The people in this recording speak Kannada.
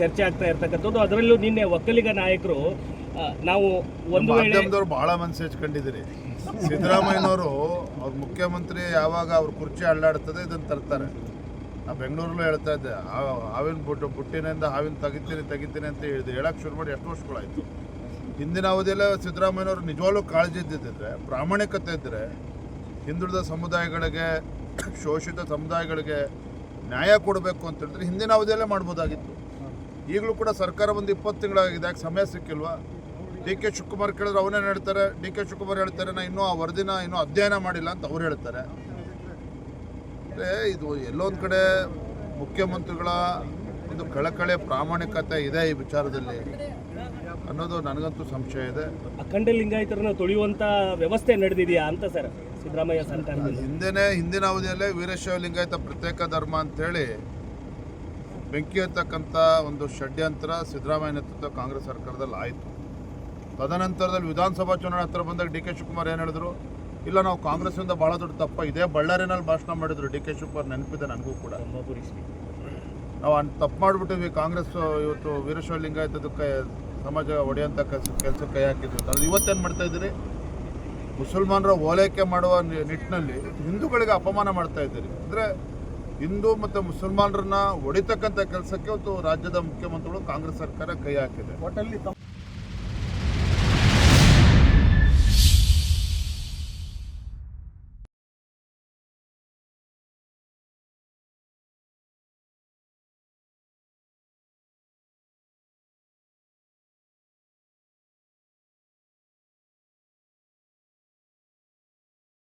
ಚರ್ಚೆ ಆಗ್ತಾ ಇರ್ತಕ್ಕಂಥದ್ದು. ಅದರಲ್ಲೂ ನಿನ್ನೆ ಒಕ್ಕಲಿಗ ನಾಯಕರು ನಾವು ಒಂದು ವೇಳೆ ಮಾಧ್ಯಮದವ್ರು ಬಹಳ ಮನಸ್ಸು ಹೆಚ್ಕೊಂಡಿದ್ದೀರಿ. ಸಿದ್ದರಾಮಯ್ಯನವರು ಅವ್ರ ಮುಖ್ಯಮಂತ್ರಿ ಯಾವಾಗ ಅವ್ರ ಕುರ್ಚಿ ಅಳ್ಳಾಡ್ತದೆ ಇದನ್ನ ತರ್ತಾರೆ. ನಾ ಬೆಂಗಳೂರಲ್ಲೂ ಹೇಳ್ತಾ ಇದ್ದೆ ಹಾವಿನ ಬುಟ್ಟು ಬುಟ್ಟಿನಿಂದ ಹಾವಿನ ತೆಗಿತೀನಿ ತೆಗಿತೀನಿ ಅಂತ ಹೇಳಿದೆ. ಹೇಳಕ್ಕೆ ಶುರು ಮಾಡಿ ಎಷ್ಟು ವರ್ಷಗಳಾಯಿತು? ಹಿಂದಿನ ಅವಧಿಯಲ್ಲೇ ಸಿದ್ದರಾಮಯ್ಯನವರು ನಿಜವಾಗ್ಲೂ ಕಾಳಜಿ ಇದ್ದಿದ್ದರೆ ಪ್ರಾಮಾಣಿಕತೆ ಇದ್ದರೆ ಹಿಂದುಳಿದ ಸಮುದಾಯಗಳಿಗೆ ಶೋಷಿತ ಸಮುದಾಯಗಳಿಗೆ ನ್ಯಾಯ ಕೊಡಬೇಕು ಅಂತ ಹೇಳಿದ್ರೆ ಹಿಂದಿನ ಅವಧಿಯಲ್ಲೇ ಮಾಡ್ಬೋದಾಗಿತ್ತು. ಈಗಲೂ ಕೂಡ ಸರ್ಕಾರ ಒಂದು ಇಪ್ಪತ್ತು ತಿಂಗಳಾಗಿದೆ ಯಾಕೆ ಸಮಯ ಸಿಕ್ಕಿಲ್ವಾ? ಡಿ ಕೆ ಶಿವಕುಮಾರ್ ಕೇಳಿದ್ರೆ ಅವನೇನು ಹೇಳ್ತಾರೆ ಡಿ ಕೆ ಶಿವಕುಮಾರ್ ಹೇಳ್ತಾರೆ ನಾ ಇನ್ನೂ ಆ ವರದಿನ ಇನ್ನೂ ಅಧ್ಯಯನ ಮಾಡಿಲ್ಲ ಅಂತ ಅವ್ರು ಹೇಳ್ತಾರೆ. ಅಂದರೆ ಇದು ಎಲ್ಲೊಂದು ಕಡೆ ಮುಖ್ಯಮಂತ್ರಿಗಳ ಒಂದು ಕಳಕಳೆ ಪ್ರಾಮಾಣಿಕತೆ ಇದೆ ಈ ವಿಚಾರದಲ್ಲಿ ಅನ್ನೋದು ನನಗಂತೂ ಸಂಶಯ ಇದೆ. ಅಖಂಡ ಲಿಂಗಾಯತರನ್ನ ತೊಳೆಯುವಂಥ ವ್ಯವಸ್ಥೆ ನಡೆದಿದೆಯಾ ಅಂತ ಸರ್ ಸಿದ್ದರಾಮಯ್ಯ ಸರ್ಕಾರದಲ್ಲಿ? ಹಿಂದೆನೇ ಹಿಂದಿನ ಅವಧಿಯಲ್ಲೇ ವೀರಶೈವ ಲಿಂಗಾಯತ ಪ್ರತ್ಯೇಕ ಧರ್ಮ ಅಂತೇಳಿ ಬೆಂಕಿ ಹತ್ತಕ್ಕಂಥ ಒಂದು ಷಡ್ಯಂತ್ರ ಸಿದ್ದರಾಮಯ್ಯ ನೇತೃತ್ವ ಕಾಂಗ್ರೆಸ್ ಸರ್ಕಾರದಲ್ಲಿ ಆಯಿತು. ತದನಂತರದಲ್ಲಿ ವಿಧಾನಸಭಾ ಚುನಾವಣೆ ಹತ್ರ ಬಂದಾಗ ಡಿ ಕೆ ಶಿವಕುಮಾರ್ ಏನು ಹೇಳಿದ್ರು? ಇಲ್ಲ, ನಾವು ಕಾಂಗ್ರೆಸ್ಸಿಂದ ಭಾಳ ದೊಡ್ಡ ತಪ್ಪ. ಇದೇ ಬಳ್ಳಾರಿನಲ್ಲಿ ಭಾಷಣ ಮಾಡಿದ್ರು ಡಿ ಕೆ ಶಿವಕುಮಾರ್ ನೆನಪಿದೆ ನನಗೂ ಕೂಡ. ನಾವು ಅನ್ ತಪ್ಪು ಮಾಡಿಬಿಟ್ಟಿವಿ ಕಾಂಗ್ರೆಸ್ ಇವತ್ತು ವೀರಶೈವ ಲಿಂಗಾಯತದಕ್ಕೆ ಸಮಾಜ ಒಡೆಯಂಥ ಕೆಲಸ ಕೆಲಸ ಕೈ ಹಾಕಿದ್ವಿ. ಅದು ಇವತ್ತೇನು ಮಾಡ್ತಾ ಇದ್ದೀರಿ? ಮುಸಲ್ಮಾನರ ಓಲೈಕೆ ಮಾಡುವ ನಿಟ್ಟಿನಲ್ಲಿ ಹಿಂದೂಗಳಿಗೆ ಅಪಮಾನ ಮಾಡ್ತಾ ಇದ್ದೀರಿ. ಅಂದರೆ ಹಿಂದೂ ಮತ್ತು ಮುಸಲ್ಮಾನರನ್ನ ಹೊಡಿತಕ್ಕಂಥ ಕೆಲಸಕ್ಕೆ ಇವತ್ತು ರಾಜ್ಯದ ಮುಖ್ಯಮಂತ್ರಿಗಳು ಕಾಂಗ್ರೆಸ್ ಸರ್ಕಾರ ಕೈ ಹಾಕಿದೆ. ಒಟ್ಟಲ್ಲಿ